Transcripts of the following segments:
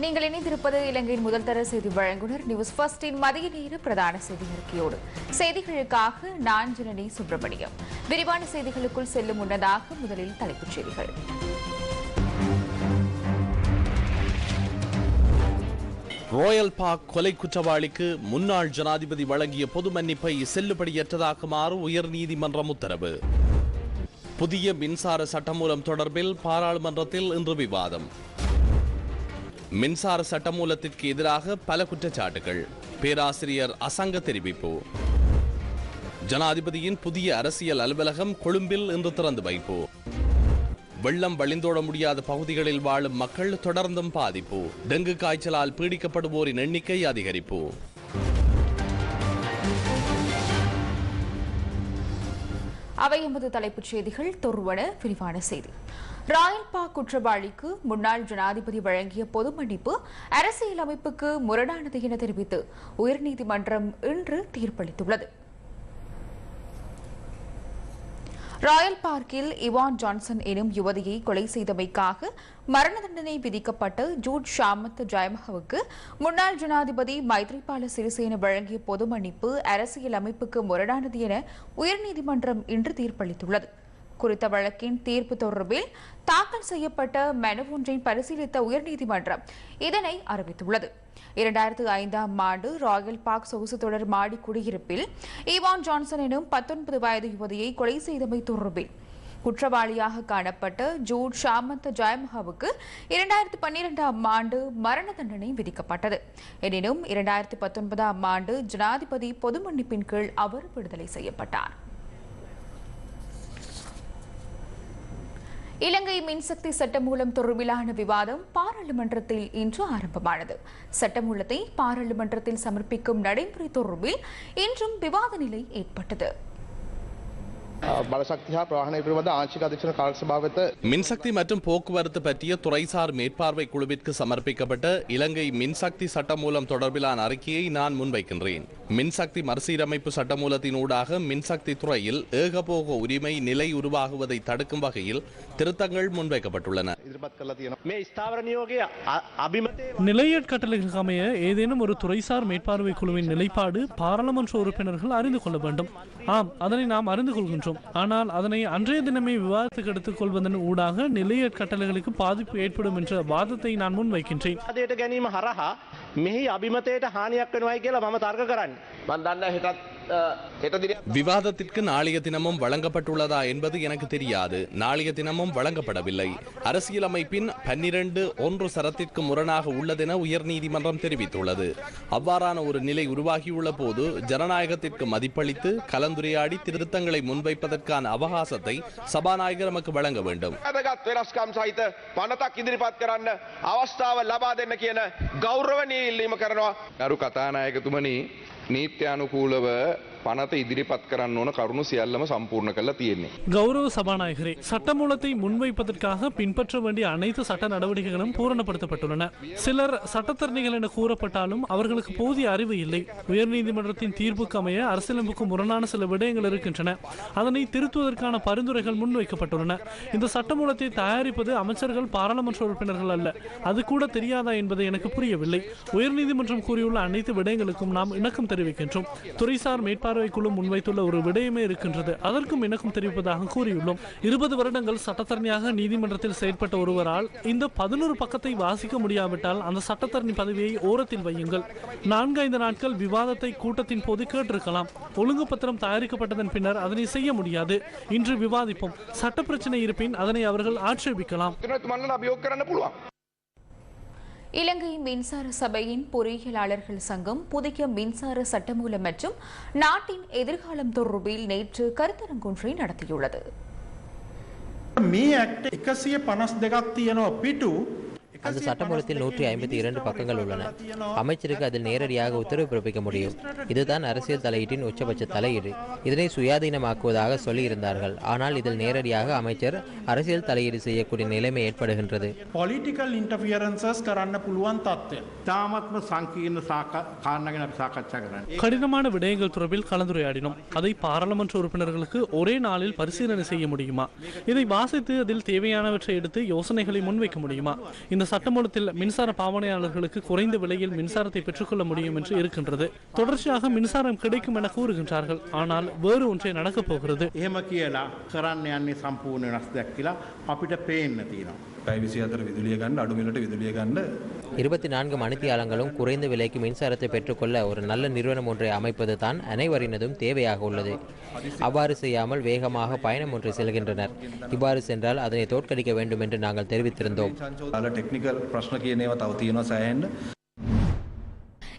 நீங்கள் இணைந்திருப்பது இலங்கையின் முதல் தர செய்தி வழங்குனர் நியூஸ் ஃபர்ஸ்டின் மதிய நேர பிரதான செய்தி அறிக்கையோடு செய்திகளுக்காக நான் ஜனனி சுப்பிரமணியம். விரிவான செய்திகளுக்குள் செல்லும் முன்னதாக முதலில் தலைப்புச் செய்திகள். ரோயல் பார்க் கொலை குற்றவாளிக்கு முன்னாள் ஜனாதிபதி வழங்கிய பொது மன்னிப்பை செல்லுபடியற்றதாக்குமாறு உயர்நீதிமன்றம் உத்தரவு. புதிய மின்சார சட்டமூலம் தொடர்பில் பாராளுமன்றத்தில் இன்று விவாதம். மின்சார சட்டமூலத்திற்கு எதிராக பல குற்றச்சாட்டுகள். பேராசிரியர் அசங்க தெரிவிப்பு. ஜனாதிபதியின் புதிய அரசியல் அலுவலகம் கொழும்பில் இன்று திறந்து வைப்பு. வெள்ளம் வழிந்தோட முடியாத பகுதிகளில் வாழும் மக்கள் தொடர்ந்தும் பாதிப்பு. டெங்கு காய்ச்சலால் பீடிக்கப்படுவோரின் எண்ணிக்கை அதிகரிப்பு. அவை எமது தலைப்புச் செய்திகள். தொர்வன விரிவான செய்தி. ராயல்பா குற்றவாளிக்கு முன்னாள் ஜனாதிபதி வழங்கிய பொது மன்னிப்பு அரசியலமைப்புக்கு முரணானது என தெரிவித்து உயர்நீதிமன்றம் இன்று தீர்ப்பளித்துள்ளது. ராயல் பார்க்கில் இவான் ஜான்சன் எனும் யுவதியை கொலை செய்தமைக்காக மரண தண்டனை விதிக்கப்பட்ட ஜூட் ஷாமத் ஜெயமஹவுக்கு முன்னாள் ஜனாதிபதி மைத்ரிபால சிறிசேன வழங்கிய பொது மன்னிப்பு அரசியல் அமைப்புக்கு முரணானது என உயர்நீதிமன்றம் இன்று தீர்ப்பளித்துள்ளது. குறித்த வழக்கின் தீர்ப்பு தொடர்பில் தாக்கல் செய்யப்பட்ட மனு பரிசீலித்த உயர்நீதிமன்றம் இதனை அறிவித்துள்ளது. இரண்டாயிரத்து ஐந்தாம் ஆண்டு ராயல் பார்க் சொகுசு தொடர் மாடி குடியிருப்பில் ஈவான் ஜான்சன் எனும் பத்தொன்பது வயது யுவதியை கொலை செய்தமை தொடர்பில் குற்றவாளியாக காணப்பட்ட ஜூட் ஷாமந்த் ஜெயமஹாவுக்கு இரண்டாயிரத்து பன்னிரெண்டாம் ஆண்டு மரண தண்டனை விதிக்கப்பட்டது. எனினும் இரண்டாயிரத்து பத்தொன்பதாம் ஆண்டு ஜனாதிபதி பொது மன்னிப்பின் கீழ் அவர் விடுதலை செய்யப்பட்டார். இலங்கை மின்சக்தி சட்டமூலம் தொடர்பிலான விவாதம் பாராளுமன்றத்தில் இன்று ஆரம்பமானது. சட்டமூலத்தை பாராளுமன்றத்தில் சமர்ப்பிக்கும் நடைமுறை தொடர்பில் இன்றும் விவாத நிலை ஏற்பட்டது. பலசக்தியா பிரவாகனை பிரிவது ஆட்சிக்கு அதிர்ஷ்ட காலசபாவத்தை மின்சக்தி மற்றும் போக்குவரத்து பற்றிய துறைசார் மேற்பார்வை குழுவிற்கு சமர்ப்பிக்கப்பட்ட இலங்கை மின்சக்தி சட்டமூலம் தொடர்பிலான அறிக்கையை நான் முன்வைக்கின்றேன். மின்சக்தி மறுசீரமைப்பு சட்டமூலத்தினூடாக மின்சக்தி துறையில் ஏகபோக உரிமை நிலை உருவாகுவதை தடுக்கும் வகையில் திருத்தங்கள் முன்வைக்கப்பட்டுள்ளன. நிலையட் அமைய ஏதேனும் ஒரு துறைசார் மேற்பார்வை குழுவின் நிலைப்பாடு பாராளுமன்ற உறுப்பினர்கள் அறிந்து கொள்ள வேண்டும். ஆம் அதனை நாம் அறிந்து கொள்கின்றோம் ஆனால் அதனை அன்றைய தினமே விவாதத்துக்கு எடுத்துக் கொள்வதன் ஊடாக நிலையற் கட்டளைகளுக்கு பாதிப்பு ஏற்படும் என்ற வாதத்தை நான் முன்வைக்கின்றேன் අදයට ගැනීම හරහා මෙහි අභිමතයට හානියක් වෙනවයි කියලා මම තර්ක කරන්න. මම දන්නා හෙටත් අ, හෙට දින விவாதத்திற்கு நாளைய தினமும் வழங்கப்பட்டுள்ளதா என்பது எனக்கு தெரியாது நாளைய தினமும் வழங்கப்படவில்லை அரசியலமைப்பின் பன்னிரண்டு ஒன்று சரத்திற்கு முரணாக உள்ளதென உயர்நீதிமன்றம் தெரிவித்துள்ளது அவ்வாறான ஒரு நிலை உருவாகியுள்ள போது ஜனநாயகத்திற்கு மதிப்பளித்து கலந்துரையாடி திருத்தங்களை முன்வைப்பதற்கான அவகாசத்தை சபாநாயகர் நமக்கு வழங்க வேண்டும் වැදගත් වෙනස්කම් සහිත පනතක් ඉදිරිපත් කරන්න අවස්ථාව ලබා දෙන්න කියන ගෞරවනීය ඉල්ලීම කරනවා. ගරු කතානායකතුමනි නීත්‍යානුකූලව පනත ඉදිරිපත් කරන්න ඕන කරුණු සියල්ලම සම්පූර්ණ කරලා තියෙන්නේ. கௌரவ சபாநாயகரே சட்டமூலத்தை முன்வைப்பதற்காக பின்பற்ற வேண்டிய அனைத்து சட்ட நடவடிக்கைகளும் பூரணப்படுத்தப்பட்டுள்ளன சிலர் சட்டத்தரணிகள் என கூறப்பட்டாலும் அவர்களுக்கு போதிய அறிவு இல்லை உயர்நீதிமன்றத்தின் தீர்ப்புக்கு அமைய அரசியலமைப்புக்கு முரணான சில விடயங்கள் இருக்கின்றன அதனை திருத்துவதற்கான பரிந்துரைகள் முன்வைக்கப்பட்டுள்ளன இந்த சட்டமூலத்தை தயாரிப்பது அமைச்சர்கள் பாராளுமன்ற உறுப்பினர்கள் அல்ல அது கூட தெரியாதா என்பது எனக்கு புரியவில்லை உயர்நீதிமன்றம் கூறியுள்ள அனைத்து விடயங்களுக்கும் நாம் இணக்கம் தெரிவிக்கின்றோம் துறைசார் மேற்பார்வை மேற்பார்வைக்குழு முன்வைத்துள்ள ஒரு விடயமே இருக்கின்றது. அதற்கும் இணக்கம் தெரிவிப்பதாக கூறியுள்ளோம். இருபது வருடங்கள் சட்டத்தரணியாக நீதிமன்றத்தில் செயற்பட்ட ஒருவரால் இந்த பதினோரு பக்கத்தை வாசிக்க முடியாவிட்டால் அந்த சட்டத்தரணி பதவியை ஓரத்தில் வையுங்கள். நான்கைந்து நாட்கள் விவாதத்தை கூட்டத்தின் போது கேட்டிருக்கலாம். ஒழுங்கு பத்திரம் தயாரிக்கப்பட்டதன் பின்னர் அதனை செய்ய முடியாது. இன்று விவாதிப்போம். சட்ட பிரச்சனை இருப்பின் அதனை அவர்கள் ஆட்சேபிக்கலாம். இலங்கை மின்சார சபையின் பொறியியலாளர்கள் சங்கம் புதிய மின்சார சட்டமூலம் மற்றும் நாட்டின் எதிர்காலம் தொடர்பில் நேற்று கருத்தரங்கொன்றை நடத்தியுள்ளது මේ ඇක්ට එකසිය පනස් දෙකක් තියෙනවා පිටු அந்த சட்டமூலத்தில் நூற்றி ஐம்பத்தி இரண்டு பக்கங்கள் உள்ளன அமைச்சருக்கு அதில் நேரடியாக உத்தரவு பிறப்பிக்க முடியும் இதுதான் அரசியல் தலையீட்டின் உச்சபட்ச தலையீடு இதனை சுயாதீனமாக்குவதாக சொல்லியிருந்தார்கள் ஆனால் இதில் நேரடியாக அமைச்சர் அரசியல் தலையீடு செய்யக்கூடிய நிலைமை ஏற்படுகின்றது පොලිටිකල් ඉන්ටෆියරන්සස් කරන්න පුළුවන් තත්ත්වය. තාමත්ම සංකීර්ණ සාක- කාරණගෙන අපි සාකච්ඡා කරන්න. கடினமான விடயங்கள் தொடர்பில் கலந்துரையாடினோம் அதை பாராளுமன்ற உறுப்பினர்களுக்கு ஒரே நாளில் பரிசீலனை செய்ய முடியுமா இதை வாசித்து அதில் தேவையானவற்றை எடுத்து யோசனைகளை முன்வைக்க முடியுமா இந்த சட்டமூலத்தில் மின்சார பாவனையாளர்களுக்கு குறைந்த விலையில் மின்சாரத்தை பெற்றுக்கொள்ள முடியும் என்று இருக்கின்றது தொடர்ச்சியாக மின்சாரம் கிடைக்கும் என கூறுகின்றார்கள் ஆனால் வேறு ஒன்றை நடக்கப் போகிறது එහෙම කියලා කරන්න යන්නේ සම්පූර්ණ වෙනස් දෙයක් කියලා අපිට පේන්න තියෙනවා. පැයි විසි අතර විදුලිය ගන්න අඩුමිලට විදුලිය ගන්න இருபத்தி நான்கு மணித்தியாலங்களும் குறைந்த விலைக்கு மின்சாரத்தை பெற்றுக்கொள்ள ஒரு நல்ல நிறுவனம் ஒன்றை அமைப்பது தான் அனைவரினதும் தேவையாக உள்ளது. அவ்வாறு செய்யாமல் வேகமாக பயணம் ஒன்றை செல்கின்றனர். இவ்வாறு சென்றால் அதனை தோற்கடிக்க வேண்டும் என்று நாங்கள் தெரிவித்திருந்தோம்.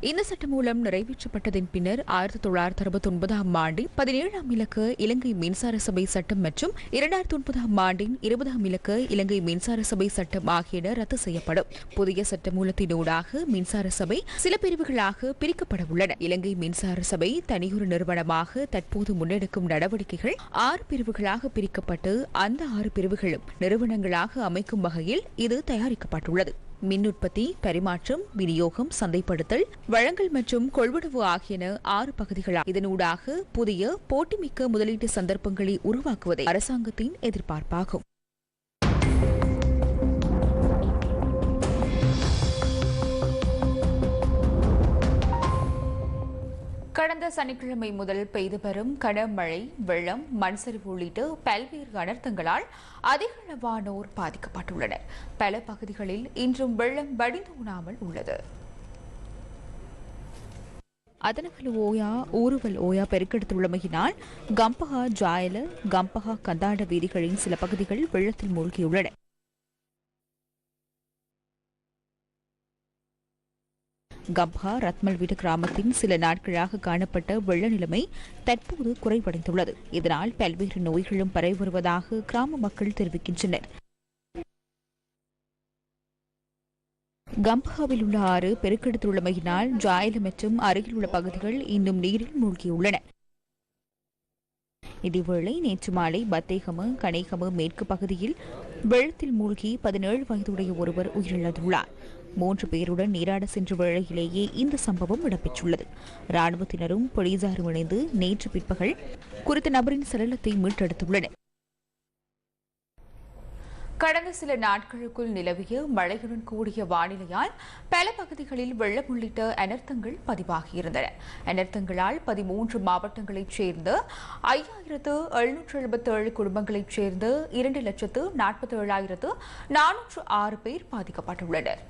இந்த சட்டம் மூலம் நிறைவேற்றப்பட்டதன் பின்னர் ஆயிரத்தி தொள்ளாயிரத்தி அறுபத்தி ஒன்பதாம் ஆண்டின் பதினேழாம் இலக்கு இலங்கை மின்சார சபை சட்டம் மற்றும் இரண்டாயிரத்தி ஒன்பதாம் ஆண்டின் இருபதாம் இலக்கு இலங்கை மின்சார சபை சட்டம் ஆகியன ரத்து செய்யப்படும். புதிய சட்ட மூலத்தினூடாக மின்சார சபை சில பிரிவுகளாக பிரிக்கப்பட உள்ளன இலங்கை மின்சார சபை தனியொரு நிறுவனமாக தற்போது முன்னெடுக்கும் நடவடிக்கைகள் ஆறு பிரிவுகளாக பிரிக்கப்பட்டு அந்த ஆறு பிரிவுகளும் நிறுவனங்களாக அமைக்கும் வகையில் இது தயாரிக்கப்பட்டுள்ளது. மின் உற்பத்தி பரிமாற்றம் விநியோகம் சந்தைப்படுத்தல் வழங்கல் மற்றும் கொள்வனவு ஆகியன ஆறு பகுதிகளாகும் இதனூடாக புதிய போட்டிமிக்க முதலீட்டு சந்தர்ப்பங்களை உருவாக்குவதே அரசாங்கத்தின் எதிர்பார்ப்பாகும். கடந்த சனிக்கிழமை முதல் பெய்து வரும் கனமழை வெள்ளம் மண் சரிவு உள்ளிட்ட பல்வேறு அனர்த்தங்களால் அதிகளவானோர் பாதிக்கப்பட்டுள்ளனர். பல பகுதிகளில் இன்றும் வெள்ளம் வடிந்து உணாமல் உள்ளது. அதனகல் ஓயா ஊருவல் ஓயா பெருக்கெடுத்துள்ளமையினால் கம்பஹா ஜாயல கம்பஹா கந்தாண்ட வீதிகளின் சில பகுதிகள் வெள்ளத்தில் மூழ்கியுள்ளன. கம்பா ரத்மல்வீடு கிராமத்தின் சில நாட்களாக காணப்பட்ட வெள்ள நிலைமை தற்போது குறைவடைந்துள்ளது. இதனால் பல்வேறு நோய்களும் பரவி வருவதாக கிராம மக்கள் தெரிவிக்கின்றனர். கம்பஹாவில் உள்ள ஆறு பெருக்கெடுத்துள்ளமையினால் ஜாயல மற்றும் அருகில் உள்ள பகுதிகள் இன்னும் நீரில் மூழ்கியுள்ளன. இதேவேளை நேற்று மாலை பத்தேகம கனேகம மேற்கு பகுதியில் வெள்ளத்தில் மூழ்கி பதினேழு வயதுடைய ஒருவர் உயிரிழந்துள்ளார். மூன்று பேருடன் நீராட சென்ற வேளையிலேயே இந்த சம்பவம் இடம்பெற்றுள்ளது. ராணுவத்தினரும் போலீசாரும் இணைந்து நேற்று பிற்பகல் குறித்த நபரின் சடலத்தை மீட்டெடுத்துள்ளனர். கடந்த சில நாட்களுக்குள் நிலவிய மழையுடன் கூடிய வானிலையால் பல பகுதிகளில் வெள்ளம் உள்ளிட்ட அனர்த்தங்கள் பதிவாகியிருந்தன. அனர்த்தங்களால் பதிமூன்று மாவட்டங்களைச் சேர்ந்த ஐயாயிரத்து எழுநூற்று எழுபத்தேழு குடும்பங்களைச் சேர்ந்த இரண்டு லட்சத்து நாற்பத்தி ஏழாயிரத்து நானூற்று ஆறு பேர் பாதிக்கப்பட்டுள்ளனர்.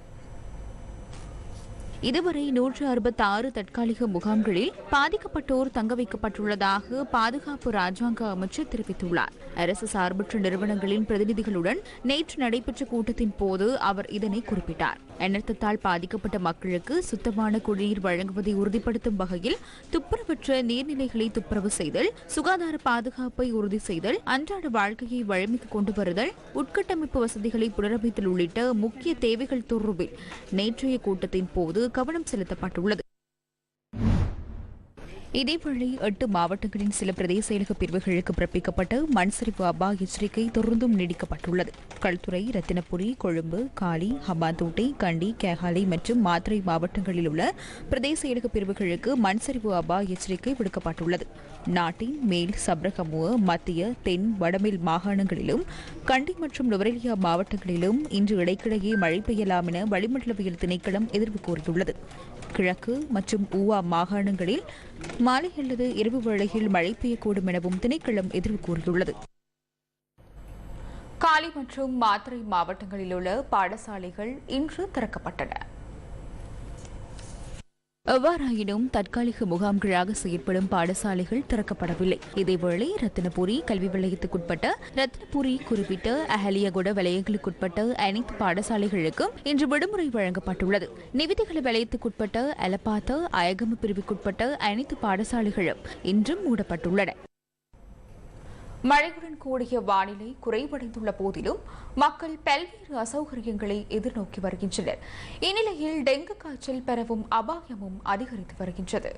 இதுவரை நூற்று அறுபத்தி ஆறு தற்காலிக முகாம்களில் பாதிக்கப்பட்டோர் தங்க வைக்கப்பட்டுள்ளதாக பாதுகாப்பு ராஜாங்க அமைச்சர் தெரிவித்துள்ளார். அரசு சார்பற்ற நிறுவனங்களின் பிரதிநிதிகளுடன் நேற்று நடைபெற்ற கூட்டத்தின் போது அவர் இதனை குறிப்பிட்டார். அனர்த்தத்தால் பாதிக்கப்பட்ட மக்களுக்கு சுத்தமான குடிநீர் வழங்குவதை உறுதிப்படுத்தும் வகையில் துப்புரவற்ற நீர்நிலைகளை துப்புரவு செய்தல் சுகாதார பாதுகாப்பை உறுதி செய்தல் அன்றாட வாழ்க்கையை வழமைக்கு கொண்டு வருதல் உட்கட்டமைப்பு வசதிகளை புனரமைத்தல் உள்ளிட்ட முக்கிய தேவைகள் தொடர்பில் நேற்றைய கூட்டத்தின் போது கவனம் செலுத்தப்பட்டுள்ளது இதேவேளை எட்டு மாவட்டங்களின் சில பிரதேச செயலக பிரிவுகளுக்கு பிறப்பிக்கப்பட்ட மண் சரிவு அபாய எச்சரிக்கை தொடர்ந்தும் நீடிக்கப்பட்டுள்ளது. கல்துறை ரத்தினபுரி கொழும்பு காலி ஹம்பாந்தோட்டை கண்டி கேகாலை மற்றும் மாத்திரை மாவட்டங்களில் உள்ள பிரதேச செயலக பிரிவுகளுக்கு மண் சரிவு அபாய எச்சரிக்கை விடுக்கப்பட்டுள்ளது. நாட்டின் மேல் சப்ரகமுவ மத்திய தென் வடமேல் மாகாணங்களிலும் கண்டி மற்றும் நுவரெலியா மாவட்டங்களிலும் இன்று இடைக்கிடையே மழை பெய்யலாம் என வளிமண்டலவியல் திணைக்களம் எதிர்வு கூறியுள்ளது. கிழக்கு மற்றும் ஊவா மாகாணங்களில் மாலை அல்லது இரவு வேளையில் மழை பெய்யக்கூடும் எனவும் திணைக்களம் எதிர்வு கூறியுள்ளது. காலி மற்றும் மாத்திரை மாவட்டங்களில் உள்ள பாடசாலைகள் இன்று திறக்கப்பட்டன. எவ்வாறாயினும் தற்காலிக முகாம்களாக செயற்படும் பாடசாலைகள் திறக்கப்படவில்லை. இதேவேளை ரத்தினபுரி கல்வி வலயத்துக்குட்பட்ட ரத்தினபுரி குறிப்பிட்ட அஹலியகுட வலயங்களுக்குட்பட்ட அனைத்து பாடசாலைகளுக்கும் இன்று விடுமுறை வழங்கப்பட்டுள்ளது. நிவிதிகள வலயத்துக்குட்பட்ட அலப்பாத்த அயகம பிரிவுக்குட்பட்ட அனைத்து பாடசாலைகளும் இன்றும் மூடப்பட்டுள்ளன. மழையுடன் கூடிய வானிலை குறைவடைந்துள்ள போதிலும் மக்கள் பல்வேறு அசௌகரியங்களை எதிர்நோக்கி வருகின்றனர். இந்நிலையில் டெங்கு காய்ச்சல் பரவும் அபாயமும் அதிகரித்து வருகின்றது.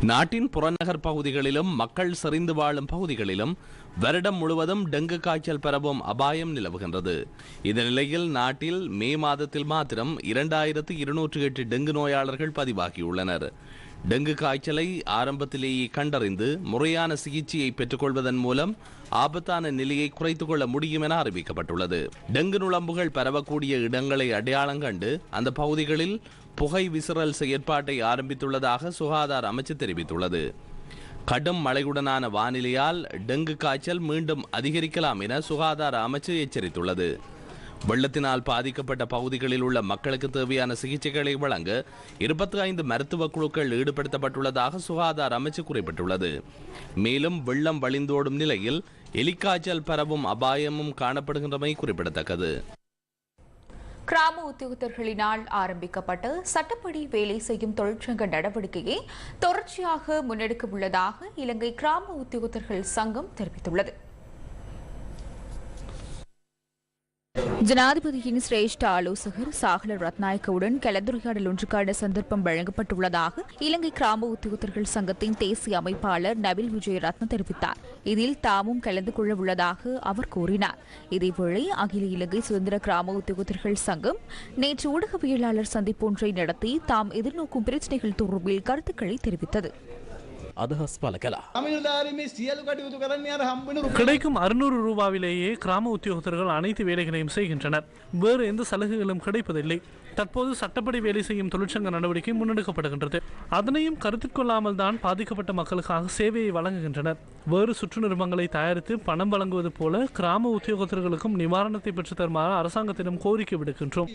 நாட்டின் புறநகர் பகுதிகளிலும் மக்கள் செறிந்து வாழும் பகுதிகளிலும் வருடம் முழுவதும் டெங்கு காய்ச்சல் பரவும் அபாயம் நிலவுகின்றது. இந்த நிலையில் நாட்டில் மே மாதத்தில் மாத்திரம் இரண்டாயிரத்து இருநூற்று எட்டு டெங்கு நோயாளர்கள் பதிவாகியுள்ளனர். டெங்கு காய்ச்சலை ஆரம்பத்திலேயே கண்டறிந்து முறையான சிகிச்சையை பெற்றுக்கொள்வதன் மூலம் ஆபத்தான நிலையை குறைத்துக் கொள்ள முடியும் என அறிவிக்கப்பட்டுள்ளது. டெங்கு நுழம்புகள் பரவக்கூடிய இடங்களை அடையாளம் கண்டு அந்த பகுதிகளில் புகை விசிறல் செயற்பாட்டை ஆரம்பித்துள்ளதாக சுகாதார அமைச்சு தெரிவித்துள்ளது. கடும் மழையுடனான வானிலையால் டெங்கு காய்ச்சல் மீண்டும் அதிகரிக்கலாம் என சுகாதார அமைச்சு எச்சரித்துள்ளது. வெள்ளத்தினால் பாதிக்கப்பட்ட பகுதிகளில் உள்ள மக்களுக்கு தேவையான சிகிச்சைகளை வழங்க இருபத்தி ஐந்து மருத்துவ குழுக்கள் ஈடுபடுத்தப்பட்டுள்ளதாக சுகாதார அமைச்சு குறிப்பிட்டுள்ளது. மேலும் வெள்ளம் வழிந்தோடும் நிலையில் எலிக்காய்ச்சல் பரவும் அபாயமும் காணப்படுகின்றமை குறிப்பிடத்தக்கது. கிராம உத்தியோகத்தர்களினால் ஆரம்பிக்கப்பட்ட சட்டப்படி வேலை செய்யும் தொழிற்சங்க நடவடிக்கையை தொடர்ச்சியாக முன்னெடுக்க உள்ளதாக இலங்கை கிராம உத்தியோகத்தர்கள் சங்கம் தெரிவித்துள்ளது. ஜனாதிபதியின் சிரேஷ்ட ஆலோசகர் சாகல ரத்நாயக்கவுடன் கலந்துரையாடல் ஒன்றுக்கான சந்தர்ப்பம் வழங்கப்பட்டுள்ளதாக இலங்கை கிராம உத்தியோகத்தர்கள் சங்கத்தின் தேசிய அமைப்பாளர் நபில் விஜயரத்ன தெரிவித்தார். இதில் தாமும் கலந்து கொள்ள உள்ளதாக அவர் கூறினார். இதேவேளை அகில இலங்கை சுதந்திர கிராம உத்தியோகத்தர்கள் சங்கம் நேற்று ஊடகவியலாளர் சந்திப்பொன்றை நடத்தி தாம் எதிர்நோக்கும் பிரச்சினைகள் தொடர்பில் கருத்துக்களை தெரிவித்தது. අදහස් පල කලා. கிடைக்கும் அறுநூறு ரூபாவிலேயே கிராம உத்தியோகத்தர்கள் அனைத்து வேலைகளையும் செய்கின்றனர் வேறு எந்த சலுகைகளும் கிடைப்பதில்லை தற்போது சட்டப்படி வேலை செய்யும் தொழிற்சங்க நடவடிக்கை முன்னெடுக்கப்படுகின்றது அதனையும் கருத்தில் கொள்ளாமல் தான் பாதிக்கப்பட்ட மக்களுக்காக சேவையை வழங்குகின்றனர் வேறு சுற்று நிறுவனங்களை தயாரித்து பணம் வழங்குவது போல கிராம உத்தியோகத்தர்களுக்கும் நிவாரணத்தை பெற்று தருமாறு அரசாங்கத்திடம் கோரிக்கை விடுக்கின்றோம்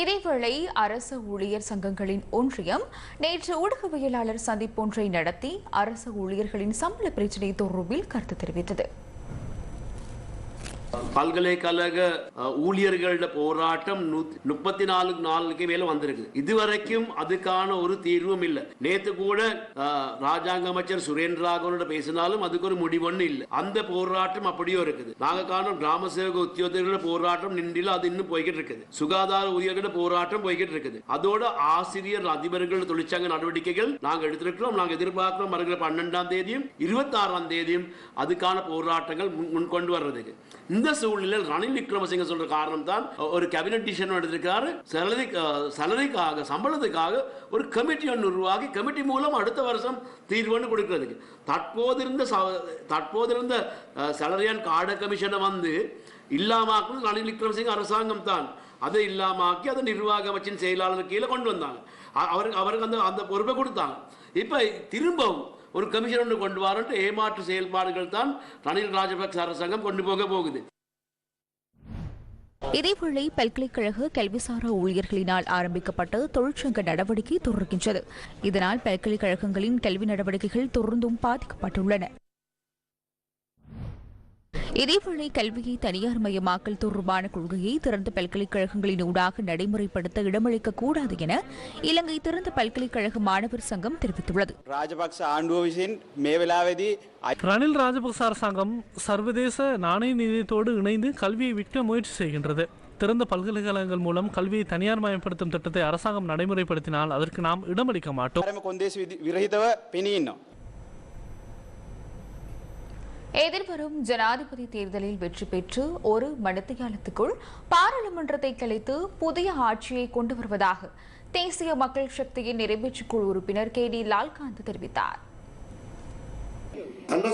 இதேவேளை அரசு ஊழியர் சங்கங்களின் ஒன்றியம் நேற்று ஊடகவியலாளர் சந்திப்பொன்றை நடத்தி அரசு ஊழியர்களின் சம்பள பிரச்சினை தொடர்பில் கருத்து தெரிவித்தது. பல்கலைக்கழக அஹ், ஊழியர்களோட போராட்டம் முப்பத்தி நாலு நாளுக்கு மேல வந்திருக்கு. இதுவரைக்கும் அதுக்கான ஒரு தீர்வும் இல்லை. நேத்து கூட ராஜாங்க அமைச்சர் சுரேந்திர ராகவனோட பேசினாலும் அதுக்கு ஒரு முடிவொன்னு இல்லை. அந்த போராட்டம் அப்படியோ இருக்குது. நாங்க காணும் கிராம சேவக உத்தியோகர்களோட போராட்டம் நின்றில அது இன்னும் போய்கிட்டு இருக்குது. சுகாதார ஊழியர்களோட போராட்டம் போய்கிட்டு இருக்குது. அதோட ஆசிரியர் அதிபர்கள் தொழிற்சங்க நடவடிக்கைகள் நாங்க எடுத்திருக்கிறோம். நாங்க எதிர்பார்க்கிறோம் வருகிற பன்னெண்டாம் தேதியும் இருபத்தி ஆறாம் தேதியும் அதுக்கான போராட்டங்கள் முன் முன் கொண்டு வர்றதுக்கு. இந்த சூழ்நிலையில் ரணில் விக்ரமசிங்க சொல்ற காரணம் தான் ஒரு கேபினட் டிசிஷன் எடுத்திருக்காரு. சலரி சலரிக்காக சம்பளத்துக்காக ஒரு கமிட்டி ஒன்று உருவாக்கி கமிட்டி மூலம் அடுத்த வருஷம் தீர்வுன்னு கொடுக்கறதுக்கு. தற்போது இருந்த ச- தற்போது இருந்த சலரியான் கார்டு கமிஷனை வந்து இல்லாமாக்குறது ரணில் விக்ரமசிங்க அரசாங்கம் தான். அதை இல்லாமாக்கி அதை நிர்வாக அமைச்சின் செயலாளர் கீழே கொண்டு வந்தாங்க. அவருக்கு அவருக்கு அந்த அந்த பொறுப்பை கொடுத்தாங்க. இப்போ திரும்பவும் ஒரு கமிஷன் ஒன்று கொண்டு வரன்ட்டு ஏமாற்று செயல்பாடுகள் தான் ரணில் ராஜபக்ச அரசாங்கம் கொண்டு போக போகுது. இதேவேளை பல்கலைக்கழக கல்விசாரா ஊழியர்களினால் ஆரம்பிக்கப்பட்ட தொழிற்சங்க நடவடிக்கை தொடர்கின்றது. இதனால் பல்கலைக்கழகங்களின் கல்வி நடவடிக்கைகள் தொடர்ந்தும் பாதிக்கப்பட்டுள்ளன. இதேவேளை கல்வியை தனியார் மயமாக்கல் தொடர்பான கொள்கையை திறந்த பல்கலைக்கழகங்களின் ஊடாக நடைமுறைப்படுத்த இடமளிக்க கூடாது என இலங்கை திறந்த பல்கலைக்கழக மாணவர் சங்கம் தெரிவித்துள்ளது. ராஜபக்ச ஆண்டுவின் மேவலாவதி ரணில் ராஜபக்ச அரசாங்கம் சர்வதேச நாணய நிதியத்தோடு இணைந்து கல்வியை விற்க முயற்சி செய்கின்றது. திறந்த பல்கலைக்கழகங்கள் மூலம் கல்வியை தனியார் மயப்படுத்தும் திட்டத்தை அரசாங்கம் நடைமுறைப்படுத்தினால் அதற்கு நாம் இடமளிக்க மாட்டோம். எதிர்வரும் ஜனாதிபதி தேர்தலில் வெற்றி பெற்று ஒரு மணித்தியாலத்துக்குள் பாராளுமன்றத்தை கலைத்து புதிய ஆட்சியை கொண்டு வருவதாக தேசிய மக்கள் சக்தியின் நிறைவேற்றுக் குழு உறுப்பினர் கே டி லால்காந்த் தெரிவித்தார். அன்பு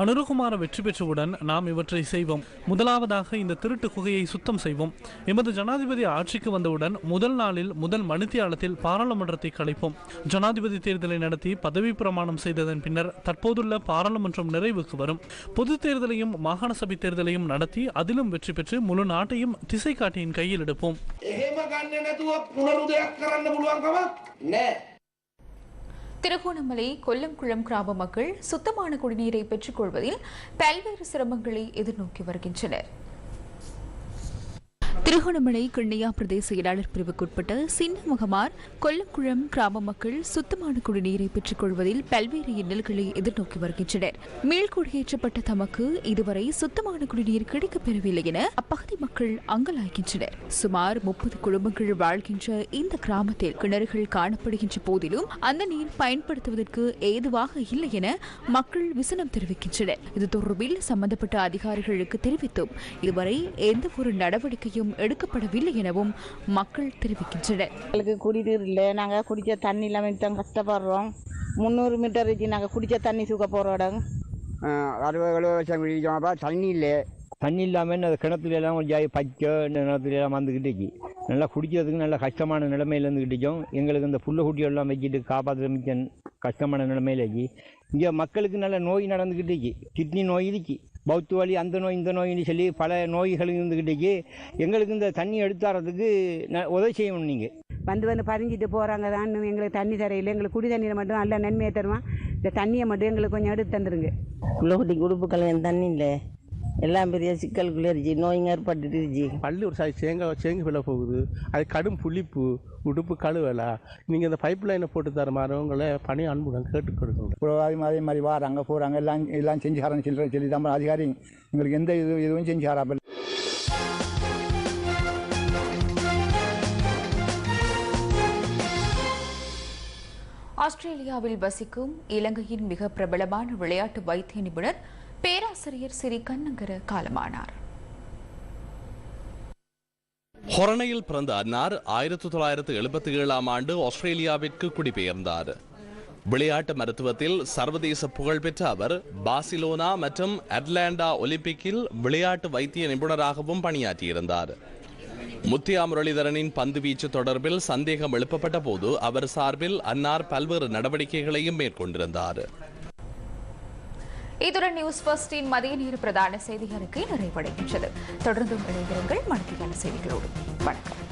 அனுருகுமார வெற்றி பெற்றவுடன் நாம் இவற்றை செய்வோம். முதலாவதாக இந்த திருட்டு குகையை சுத்தம் செய்வோம். எமது ஜனாதிபதி ஆட்சிக்கு வந்தவுடன் முதல் நாளில் முதல் மணித்தியாலத்தில் பாராளுமன்றத்தை கலைப்போம். ஜனாதிபதி தேர்தலை நடத்தி பதவி பிரமாணம் செய்ததன் பின்னர் தற்போதுள்ள பாராளுமன்றம் நிறைவுக்கு வரும். பொது தேர்தலையும் மாகாண சபை தேர்தலையும் நடத்தி அதிலும் வெற்றி பெற்று முழு நாட்டையும் திசை காட்டியின் கையில் எடுப்போம். திருகோணமலை கொல்லங்குளம் கிராம மக்கள் சுத்தமான குடிநீரை பெற்றுக் கொள்வதில் பல்வேறு சிரமங்களை எதிர்நோக்கி வருகின்றனர். திருகோணமலை கிண்ணியா பிரதேச இயலாளர் பிரிவுக்குட்பட்ட சின்ன முகமார் கொல்லக்குளம் கிராம மக்கள் சுத்தமான குடிநீரை பெற்றுக் கொள்வதில் பல்வேறு இன்னல்களை எதிர்நோக்கி வருகின்றனர். மேல்குடியேற்றப்பட்ட தமக்கு இதுவரை சுத்தமான குடிநீர் கிடைக்கப்பெறவில்லை என அப்பகுதி மக்கள் அங்கலாய்கின்றனர். சுமார் முப்பது குடும்பங்கள் வாழ்கின்ற இந்த கிராமத்தில் கிணறுகள் காணப்படுகின்ற போதிலும் அந்த நீர் பயன்படுத்துவதற்கு ஏதுவாக இல்லை என மக்கள் விசனம் தெரிவிக்கின்றனர். இது தொடர்பில் சம்பந்தப்பட்ட அதிகாரிகளுக்கு தெரிவித்தும் இதுவரை எந்த ஒரு நடவடிக்கையும் எடுக்கப்படவில்லை எனவும் மக்கள் தெரிவிக்கின்றனர். எங்களுக்கு குடிநீர் இல்லை. நாங்கள் குடித்த தண்ணி இல்லாமல் தான் கஷ்டப்படுறோம். முந்நூறு மீட்டர் வச்சு நாங்கள் குடித்த தண்ணி சுக போகிற இடம். அறுபது எழுபது வருஷம் குடிக்கிறோம்ப்பா தண்ணி இல்லை. தண்ணி இல்லாமல் அந்த கிணத்துல எல்லாம் கொஞ்சம் பச்சை நிலத்துல எல்லாம் வந்துக்கிட்டு இருக்கு. நல்லா குடிக்கிறதுக்கு நல்ல கஷ்டமான நிலைமையில இருந்துக்கிட்டோம் எங்களுக்கு இந்த புல்ல குட்டி எல்லாம் வச்சுட்டு காப்பாற்றுற மிக்க கஷ்டமான நிலைமையில இருக்கு. இங்கே மக்களுக்கு நல்ல நோய் நடந்துக்கிட்டு இருக்கு. கிட்னி நோய் இருக்கு. பௌத்து வலி அந்த நோய் இந்த நோயின்னு சொல்லி பல நோய்கள் இருந்துக்கிட்டு இருக்கு எங்களுக்கு இந்த தண்ணி எடுத்தாரதுக்கு ந- உதவி செய்யணும் நீங்கள் வந்து வந்து பதிஞ்சிட்டு போகிறாங்க தான் எங்களுக்கு தண்ணி தரையில் எங்களுக்கு குடி தண்ணியில் மட்டும் நல்ல நன்மையை தருவான். இந்த தண்ணியை மட்டும் எங்களுக்கு கொஞ்சம் எடுத்து தந்துருங்க. குள்ளக்குட்டி குடுப்புக்கள் தண்ணி இல்லை. எல்லாம் பெரிய சிக்கலுக்குள்ளே இருந்துச்சு. நோய்ங்க ஏற்பட்டுட்டு இருந்துச்சு. பள்ளி ஒரு சாய் தேங்காய் சேங்கு விலை போகுது. அது கடும் புளிப்பு உடுப்பு கழுவலா. நீங்கள் இந்த பைப் லைனை போட்டு தர மாதிரி உங்களை பணி அன்புடன் கேட்டுக் கொடுக்கணும் புலவாதி அதே மாதிரி வாராங்க போகிறாங்க எல்லாம் எல்லாம் செஞ்சு தரேன்னு சொல்லி சொல்லி தான் அதிகாரி. எங்களுக்கு எந்த இது இதுவும் செஞ்சு தராப்பல் ஆஸ்திரேலியாவில் வசிக்கும் இலங்கையின் மிக பிரபலமான விளையாட்டு வைத்திய நிபுணர் பேராசிரியர் சிறி கண்ணங்கர காலமானார். ஹொரணையில் பிறந்த அன்னார் ஆயிரத்தி தொள்ளாயிரத்து எழுபத்தி ஏழாம் ஆண்டு ஆஸ்திரேலியாவிற்கு குடிபெயர்ந்தார். விளையாட்டு மருத்துவத்தில் சர்வதேச புகழ்பெற்ற அவர் பாசிலோனா மற்றும் அட்லாண்டா ஒலிம்பிக்கில் விளையாட்டு வைத்திய நிபுணராகவும் பணியாற்றியிருந்தார். முத்தியா முரளிதரனின் பந்து வீச்சு தொடர்பில் சந்தேகம் எழுப்பப்பட்ட போது அவர் சார்பில் அன்னார் பல்வேறு நடவடிக்கைகளையும் மேற்கொண்டிருந்தார். இத்துடன் நியூஸ் பஸ்டின் மதிய நேர பிரதான செய்தி அறிக்கை நிறைவடைகின்றது. தொடர்ந்தும் இணைந்திருங்கள். மனதியான செய்திகளோடு வணக்கம்.